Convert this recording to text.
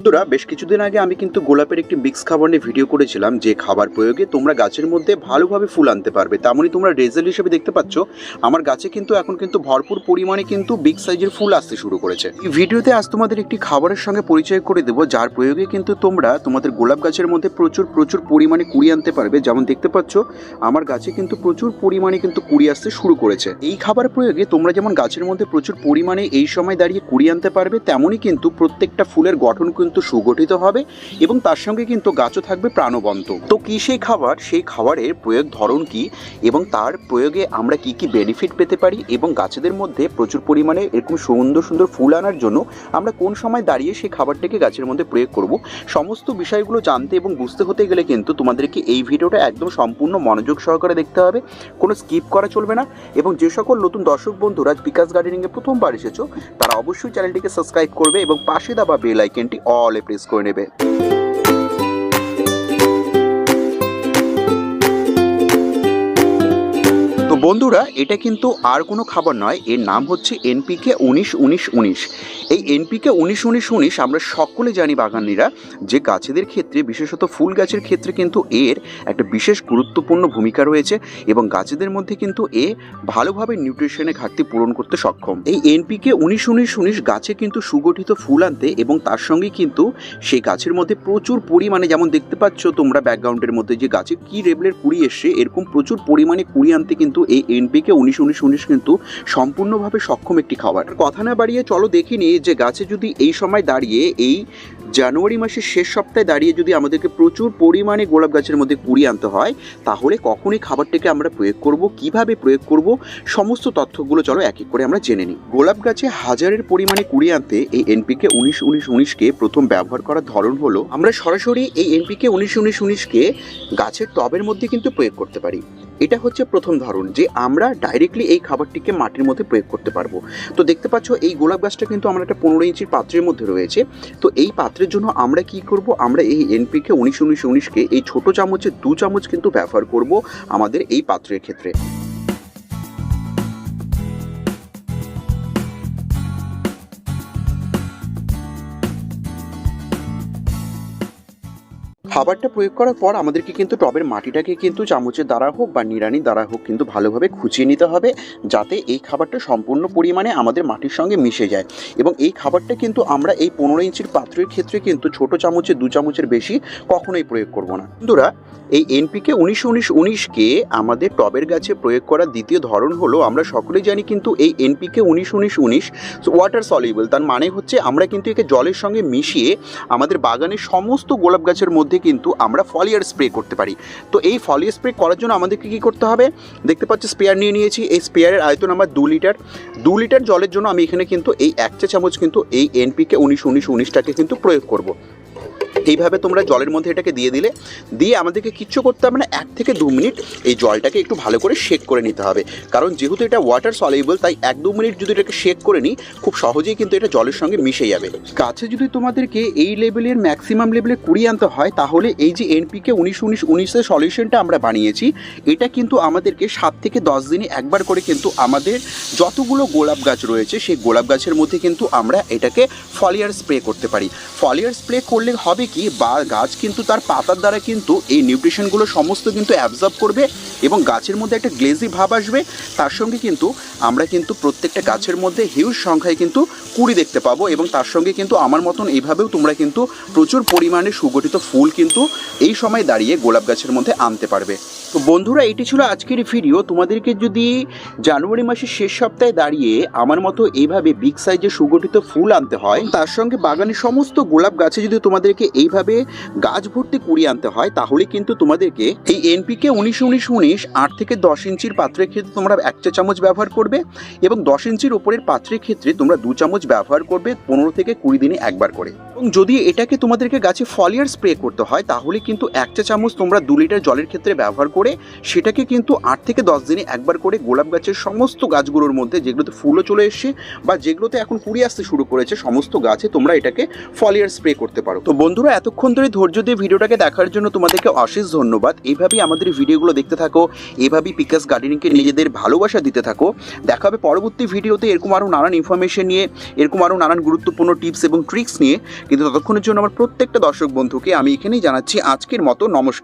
বন্ধুরা, বেশ কিছুদিন আগে আমি কিন্তু গোলাপের একটি মিক্স খাবার নিয়ে ভিডিও করেছিলাম, যে খাবার প্রয়োগে তোমরা গাছের মধ্যে ভালোভাবে ফুল আনতে পারবে। তেমনই তোমরা রেজাল্ট হিসেবে দেখতে পাচ্ছ, আমার গাছে কিন্তু এখন কিন্তু ভরপুর পরিমাণে কিন্তু বিগ সাইজের ফুল আসতে শুরু করেছে। এই ভিডিওতে আজ তোমাদের একটি খাবারের সঙ্গে পরিচয় করে দেবো, যার প্রয়োগে কিন্তু তোমরা তোমাদের গোলাপ গাছের মধ্যে প্রচুর প্রচুর পরিমাণে কুড়ি আনতে পারবে। যেমন দেখতে পাচ্ছ, আমার গাছে কিন্তু প্রচুর পরিমাণে কিন্তু কুড়ি আসতে শুরু করেছে। এই খাবার প্রয়োগে তোমরা যেমন গাছের মধ্যে প্রচুর পরিমাণে এই সময় দাঁড়িয়ে কুড়ি আনতে পারবে তেমনই কিন্তু প্রত্যেকটা ফুলের গঠন কিন্তু সুগঠিত হবে এবং তার সঙ্গে কিন্তু গাছও থাকবে প্রাণবন্ত। তো কি সেই খাবার? সেই খাবারের প্রয়োগ ধরন কি? এবং তার প্রয়োগে আমরা কি কি বেনিফিট পেতে পারি? এবং গাছেদের মধ্যে প্রচুর পরিমাণে এরকম সুন্দর সুন্দর ফুল আনার জন্য আমরা কোন সময় দাঁড়িয়ে সেই খাবারটাকে গাছের মধ্যে প্রয়োগ করব? সমস্ত বিষয়গুলো জানতে এবং বুঝতে হতে গেলে কিন্তু তোমাদেরকে এই ভিডিওটা একদম সম্পূর্ণ মনোযোগ সহকারে দেখতে হবে। কোনো স্কিপ করা চলবে না। এবং যে সকল নতুন দর্শক বন্ধুরা বিকাশ গার্ডেনিংয়ে প্রথমবার এসেছ, তারা অবশ্যই চ্যানেলটিকে সাবস্ক্রাইব করবে এবং পাশে দেওয়া বেল আইকনটি অলে প্রেস করে নেবে বন্ধুরা, এটা কিন্তু আর কোনো খাবার নয়। এর নাম হচ্ছে এনপিকে উনিশ উনিশ উনিশ। এই এনপিকে উনিশ উনিশ উনিশ আমরা সকলে জানি বাগানিরা যে গাছেদের ক্ষেত্রে, বিশেষত ফুল গাছের ক্ষেত্রে কিন্তু এর একটা বিশেষ গুরুত্বপূর্ণ ভূমিকা রয়েছে এবং গাছেদের মধ্যে কিন্তু এ ভালোভাবে নিউট্রিশনের ঘাটতি পূরণ করতে সক্ষম। এই এনপিকে উনিশ উনিশ উনিশ গাছে কিন্তু সুগঠিত ফুল আনতে এবং তার সঙ্গে কিন্তু সেই গাছের মধ্যে প্রচুর পরিমাণে, যেমন দেখতে পাচ্ছ তোমরা ব্যাকগ্রাউন্ডের মধ্যে যে গাছে কি লেভেলের কুড়ি এসছে, এরকম প্রচুর পরিমাণে কুড়ি আনতে কিন্তু এই এনপিকে উনিশ উনিশ উনিশ কিন্তু সম্পূর্ণভাবে সক্ষম একটি খাবার। কথা না বাড়িয়ে চলো দেখে নিই যে গাছে যদি এই সময় দাঁড়িয়ে, এই জানুয়ারি মাসের শেষ সপ্তাহে দাঁড়িয়ে যদি আমাদেরকে প্রচুর পরিমাণে গোলাপ গাছের মধ্যে কুড়ি আনতে হয়, তাহলে কখনই খাবারটিকে আমরা প্রয়োগ করব, কীভাবে প্রয়োগ করব, সমস্ত তথ্যগুলো চলো এক এক করে আমরা জেনে নিই। গোলাপ গাছে হাজারের পরিমাণে কুড়ি আনতে এই এনপিকে উনিশ উনিশ, উনিশকে প্রথম ব্যবহার করার ধরন হলো, আমরা সরাসরি এই এনপিকে উনিশ উনিশ, উনিশকে গাছের টবের মধ্যে কিন্তু প্রয়োগ করতে পারি। এটা হচ্ছে প্রথম ধরন যে আমরা ডাইরেক্টলি এই খাবারটিকে মাটির মধ্যে প্রয়োগ করতে পারব। তো দেখতে পাচ্ছ, এই গোলাপ গাছটা কিন্তু আমরা একটা পনেরো ইঞ্চির পাত্রের মধ্যে রয়েছে। তো এই পাত্রের জন্য আমরা কি করব? আমরা এই এনপিকে উনিশ উনিশ উনিশকে এই ছোটো চামচের দু চামচ কিন্তু ব্যবহার করব আমাদের এই পাত্রের ক্ষেত্রে। খাবারটা প্রয়োগ করার পর আমাদেরকে কিন্তু টবের মাটিটাকে কিন্তু চামচের দ্বারা হোক বা নিড়ানির দ্বারা হোক কিন্তু ভালোভাবে খুঁচিয়ে নিতে হবে যাতে এই খাবারটা সম্পূর্ণ পরিমাণে আমাদের মাটির সঙ্গে মিশে যায়। এবং এই খাবারটা কিন্তু আমরা এই পনেরো ইঞ্চির পাত্রের ক্ষেত্রে কিন্তু ছোট চামচের দু চামচের বেশি কখনোই প্রয়োগ করব না। বন্ধুরা, এই এনপিকে উনিশশো উনিশ উনিশকে আমাদের টবের গাছে প্রয়োগ করার দ্বিতীয় ধরন হলো আমরা সকলেই জানি কিন্তু এই এনপিকে উনিশ উনিশ উনিশ ওয়াটার সলিউবল তার মানে হচ্ছে আমরা কিন্তু একে জলের সঙ্গে মিশিয়ে আমাদের বাগানের সমস্ত গোলাপ গাছের মধ্যে কিন্তু আমরা ফলিয়ার স্প্রে করতে পারি। তো এই ফলিয়ার স্প্রে করার জন্য আমাদেরকে কী করতে হবে? দেখতে পাচ্ছি স্পেয়ার নিয়ে নিয়েছি। এই স্পেয়ারের আয়তন আমার দু লিটার দু লিটার জলের জন্য আমি এখানে কিন্তু এই এক চা চামচ কিন্তু এই এনপিকে উনিশ উনিশ, উনিশটাকে কিন্তু প্রয়োগ করব। এইভাবে তোমরা জলের মধ্যে এটাকে দিয়ে দিলে, দিয়ে আমাদেরকে কিচ্ছু করতে হবে না, এক থেকে দু মিনিট এই জলটাকে একটু ভালো করে শেক করে নিতে হবে। কারণ যেহেতু এটা ওয়াটার সলিউবল তাই এক দু মিনিট যদি এটাকে শেক করে নিই, খুব সহজেই কিন্তু এটা জলের সঙ্গে মিশে যাবে। গাছে যদি তোমাদেরকে এই লেভেলের ম্যাক্সিমাম লেভেলে কুড়ি আনতে হয়, তাহলে এই যে এনপিকে উনিশ উনিশ উনিশের সলিউশনটা আমরা বানিয়েছি, এটা কিন্তু আমাদেরকে সাত থেকে দশ দিনে একবার করে কিন্তু আমাদের যতগুলো গোলাপ গাছ রয়েছে, সেই গোলাপ গাছের মধ্যে কিন্তু আমরা এটাকে ফলিয়ার স্প্রে করতে পারি। ফলিয়ার স্প্রে করলে হবে কি? বা গাছ কিন্তু তার পাতার দ্বারা কিন্তু এই নিউট্রিশনগুলো সমস্ত কিন্তু অ্যাবজর্ব করবে। এবং গাছের মধ্যে একটা গ্লেজি ভাব আসবে, তার সঙ্গে কিন্তু আমরা কিন্তু প্রত্যেকটা গাছের মধ্যে হিউজ সংখ্যায় কিন্তু কুড়ি দেখতে পাবো এবং তার সঙ্গে কিন্তু আমার মতন এইভাবেও তোমরা কিন্তু প্রচুর পরিমাণে সুগঠিত ফুল কিন্তু এই সময় দাঁড়িয়ে গোলাপ গাছের মধ্যে আনতে পারবে। তো বন্ধুরা, এটি ছিল আজকের ভিডিও তোমাদেরকে যদি জানুয়ারি মাসের শেষ সপ্তাহে দাঁড়িয়ে আমার মতো এইভাবে বিগ সাইজে সুগঠিত ফুল আনতে হয়, তার সঙ্গে বাগানের সমস্ত গোলাপ গাছে যদি তোমাদেরকে এইভাবে গাছ ভর্তি কুড়িয়ে আনতে হয়, তাহলে কিন্তু তোমাদেরকে এই এনপিকে উনিশ উনিশ উনিশ আট থেকে দশ ইঞ্চির পাত্রের ক্ষেত্রে তোমরা এক চা চামচ ব্যবহার করবে এবং দশ ইঞ্চির ওপরের পাত্রের ক্ষেত্রে তোমরা দু চামচ ব্যবহার করবে পনেরো থেকে কুড়ি দিনে একবার করে। এবং যদি এটাকে তোমাদেরকে গাছে ফলিয়ার স্প্রে করতে হয়, তাহলে কিন্তু এক চা চামচ তোমরা দু লিটার জলের ক্ষেত্রে ব্যবহার করে সেটাকে কিন্তু আট থেকে দশ দিনে একবার করে গোলাপ গাছের সমস্ত গাছগুলোর মধ্যে, যেগুলোতে ফুলও চলে এসছে বা যেগুলোতে এখন কুড়ি আসতে শুরু করেছে, সমস্ত গাছে তোমরা এটাকে ফলিয়ার স্প্রে করতে পারো। তো বন্ধুরা, এতক্ষণ ধরে ধৈর্য দিয়ে ভিডিওটাকে দেখার জন্য তোমাদেরকে অশেষ ধন্যবাদ। এইভাবেই আমাদের ভিডিওগুলো দেখতে থাকো, এভাবেই পিকাস গার্ডেনিংকে নিজেদের ভালোবাসা দিতে থাকো। দেখা হবে পরবর্তী ভিডিওতে এরকম আরও নানান ইনফরমেশন নিয়ে, এরকম আরও নানান গুরুত্বপূর্ণ টিপস এবং ট্রিক্স নিয়ে। কিন্তু ততক্ষণের জন্য আমার প্রত্যেকটা দর্শক বন্ধুকে আমি এখানেই জানাচ্ছি আজকের মতো নমস্কার।